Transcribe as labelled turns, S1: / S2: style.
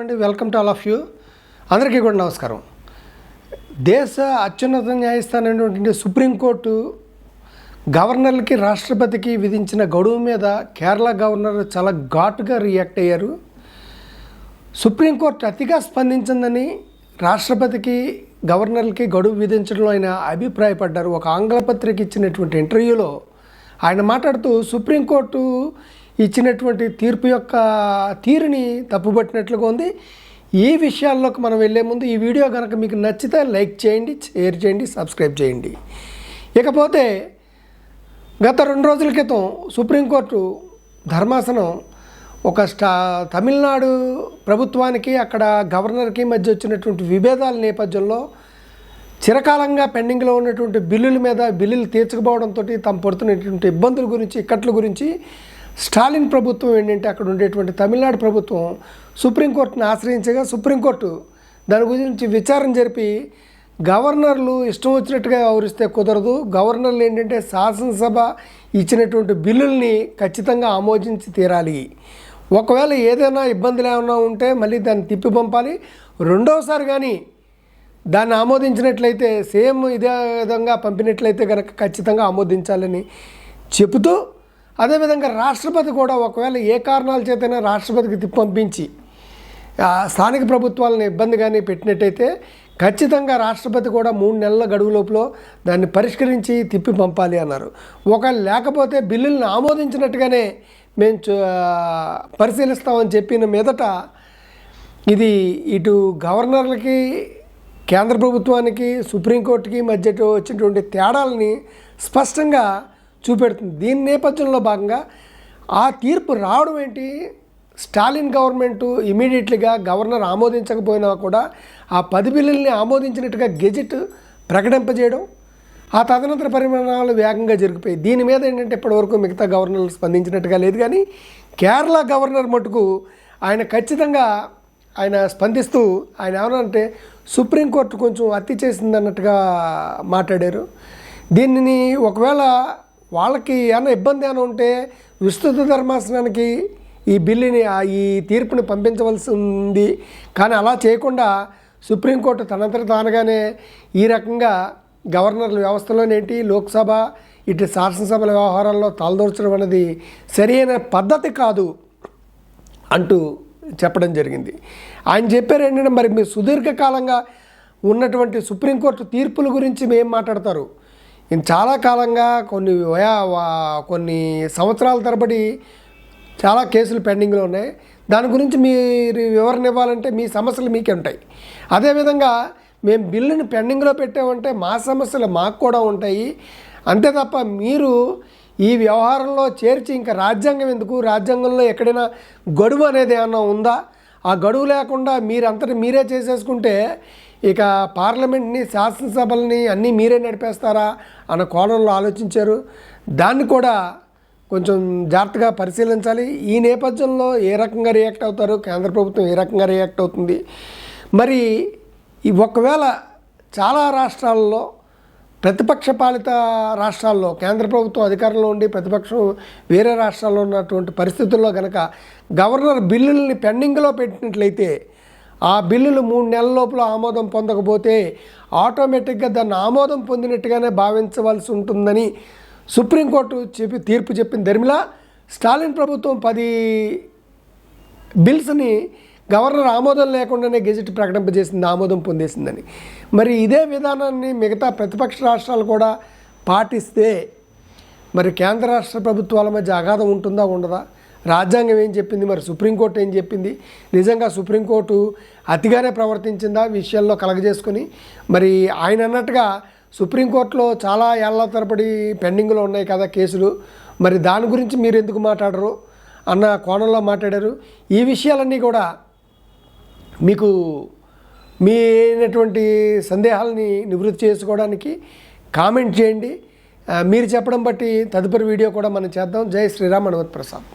S1: అండి welcome to all of you. అందరికీ కూడా నమస్కారం. దేశ అత్యున్నత న్యాయస్థానం అయినటువంటి సుప్రీంకోర్టు గవర్నర్లకి రాష్ట్రపతికి విధించిన గడువు మీద కేరళ గవర్నర్ చాలా ఘాటుగా రియాక్ట్ అయ్యారు. సుప్రీంకోర్టు అతిగా స్పందించిందని రాష్ట్రపతికి గవర్నర్లకి గడువు విధించడంలో ఆయన అభిప్రాయపడ్డారు. ఒక ఆంగ్ల పత్రిక ఇచ్చినటువంటి ఇంటర్వ్యూలో ఆయన మాట్లాడుతూ సుప్రీంకోర్టు ఇచ్చినటువంటి తీర్పు యొక్క తీరుని తప్పుపట్టినట్లుగా ఉంది. ఈ విషయాల్లోకి మనం వెళ్ళే ముందు ఈ వీడియో కనుక మీకు నచ్చితే లైక్ చేయండి షేర్ చేయండి సబ్స్క్రైబ్ చేయండి. ఇకపోతే గత రెండు రోజుల క్రితం సుప్రీంకోర్టు ధర్మాసనం ఒక స్టా తమిళనాడు ప్రభుత్వానికి అక్కడ గవర్నర్కి మధ్య వచ్చినటువంటి విభేదాల నేపథ్యంలో చిరకాలంగా పెండింగ్లో ఉన్నటువంటి బిల్లుల మీద బిల్లులు తీర్చకపోవడంతో తమ పడుతున్నటువంటి ఇబ్బందుల గురించి ఇక్కట్ల గురించి స్టాలిన్ ప్రభుత్వం ఏంటంటే అక్కడ ఉండేటువంటి తమిళనాడు ప్రభుత్వం సుప్రీంకోర్టును ఆశ్రయించగా సుప్రీంకోర్టు దాని గురించి విచారణ జరిపి గవర్నర్లు ఇష్టం వచ్చినట్టుగా వ్యవహరిస్తే కుదరదు. గవర్నర్లు ఏంటంటే శాసనసభ ఇచ్చినటువంటి బిల్లుల్ని ఖచ్చితంగా ఆమోదించి తీరాలి. ఒకవేళ ఏదైనా ఇబ్బందులు ఏమైనా ఉంటే మళ్ళీ దాన్ని తిప్పి పంపాలి. రెండోసారి కానీ దాన్ని ఆమోదించినట్లయితే సేమ్ ఇదే విధంగా పంపినట్లయితే కనుక ఖచ్చితంగా ఆమోదించాలని చెబుతూ అదేవిధంగా రాష్ట్రపతి కూడా ఒకవేళ ఏ కారణాల చేతైనా రాష్ట్రపతికి తిప్పి పంపించి స్థానిక ప్రభుత్వాలను ఇబ్బందిగానే పెట్టినట్టయితే ఖచ్చితంగా రాష్ట్రపతి కూడా మూడు నెలల గడువు లోపల దాన్ని పరిష్కరించి తిప్పి పంపాలి అన్నారు. ఒకవేళ లేకపోతే బిల్లులను ఆమోదించినట్టుగానే మేము పరిశీలిస్తామని చెప్పిన మీదట ఇది ఇటు గవర్నర్లకి కేంద్ర ప్రభుత్వానికి సుప్రీంకోర్టుకి మధ్య వచ్చినటువంటి తేడాలని స్పష్టంగా చూపెడుతుంది. దీని నేపథ్యంలో భాగంగా ఆ తీర్పు రావడం ఏంటి? స్టాలిన్ గవర్నమెంట్ ఇమీడియట్లీగా గవర్నర్ ఆమోదించకపోయినా కూడా ఆ పది బిల్లుల్ని ఆమోదించినట్టుగా గెజిట్ ప్రకటింపజేయడం ఆ తదనంతర పరిమాణాలు వేగంగా జరిగిపోయి దీని మీద ఏంటంటే ఇప్పటివరకు మిగతా గవర్నర్లు స్పందించినట్టుగా లేదు కానీ కేరళ గవర్నర్ మటుకు ఆయన ఖచ్చితంగా ఆయన స్పందిస్తూ ఆయన ఏమనంటే సుప్రీంకోర్టు కొంచెం అతి చేసింది అన్నట్టుగా మాట్లాడారు. దీనిని ఒకవేళ వాళ్ళకి ఏమైనా ఇబ్బంది ఏమైనా ఉంటే విస్తృత ధర్మాసనానికి ఈ బిల్లుని ఆ ఈ తీర్పుని పంపించవలసి ఉంది. కానీ అలా చేయకుండా సుప్రీంకోర్టు తనంతట తానుగానే ఈ రకంగా గవర్నర్ల వ్యవస్థలోనేంటి లోక్సభ ఇటు శాసనసభల వ్యవహారాల్లో తలదూర్చడం అనేది సరైన పద్ధతి కాదు అంటూ చెప్పడం జరిగింది. ఆయన చెప్పారు ఏంటంటే మరి మీరు సుదీర్ఘకాలంగా ఉన్నటువంటి సుప్రీంకోర్టు తీర్పుల గురించి మేము మాట్లాడతారు. చాలా కాలంగా కొన్ని కొన్ని సంవత్సరాల తరబడి చాలా కేసులు పెండింగ్లో ఉన్నాయి. దాని గురించి మీరు వివరణ ఇవ్వాలంటే మీ సమస్యలు మీకే ఉంటాయి. అదేవిధంగా మేము బిల్లుని పెండింగ్లో పెట్టామంటే మా సమస్యలు మాకు కూడా ఉంటాయి. అంతే తప్ప మీరు ఈ వ్యవహారంలో చేర్చి ఇంకా రాజ్యాంగం ఎందుకు? రాజ్యాంగంలో ఎక్కడైనా గడువు అనేది ఏమన్నా ఉందా? ఆ గడువు లేకుండా మీరంతటి మీరే చేసేసుకుంటే ఇక పార్లమెంట్ని శాసనసభల్ని అన్నీ మీరే నడిపేస్తారా అన్న కోణంలో ఆలోచించారు. దాన్ని కూడా కొంచెం జాగ్రత్తగా పరిశీలించాలి. ఈ నేపథ్యంలో ఏ రకంగా రియాక్ట్ అవుతారు? కేంద్ర ప్రభుత్వం ఏ రకంగా రియాక్ట్ అవుతుంది? మరి ఈ ఒకవేళ చాలా రాష్ట్రాల్లో ప్రతిపక్ష పాలిత రాష్ట్రాల్లో కేంద్ర ప్రభుత్వం అధికారంలో ఉండి ప్రతిపక్షం వేరే రాష్ట్రాల్లో ఉన్నటువంటి పరిస్థితుల్లో కనుక గవర్నర్ బిల్లుల్ని పెండింగ్లో పెట్టినట్లయితే ఆ బిల్లులు మూడు నెలల లోపల ఆమోదం పొందకపోతే ఆటోమేటిక్గా దాన్ని ఆమోదం పొందినట్టుగానే భావించవలసి ఉంటుందని సుప్రీంకోర్టు చెప్పి తీర్పు చెప్పిన ధర్మిలా స్టాలిన్ ప్రభుత్వం పది బిల్స్ని గవర్నర్ ఆమోదం లేకుండానే గెజిట్ ప్రకటింపజేసింది ఆమోదం పొందేసిందని. మరి ఇదే విధానాన్ని మిగతా ప్రతిపక్ష రాష్ట్రాలు కూడా పాటిస్తే మరి కేంద్ర రాష్ట్ర ప్రభుత్వాల మధ్య అగాధం ఉంటుందా ఉండదా? రాజ్యాంగం ఏం చెప్పింది మరి సుప్రీంకోర్టు ఏం చెప్పింది? నిజంగా సుప్రీంకోర్టు అతిగానే ప్రవర్తించిందా విషయాల్లో కలగజేసుకొని? మరి ఆయన అన్నట్టుగా సుప్రీంకోర్టులో చాలా ఏళ్ళ తరబడి పెండింగ్లో ఉన్నాయి కదా కేసులు. మరి దాని గురించి మీరు ఎందుకు మాట్లాడరు? అన్న కోణంలో మాట్లాడారు. ఈ విషయాలన్నీ కూడా మీకు మీ అయినటువంటి సందేహాలని నివృత్తి చేసుకోవడానికి కామెంట్ చేయండి. మీరు చెప్పడం బట్టి తదుపరి వీడియో కూడా మనం చేద్దాం. జై శ్రీరామ్ హనుమత్ ప్రసాద్.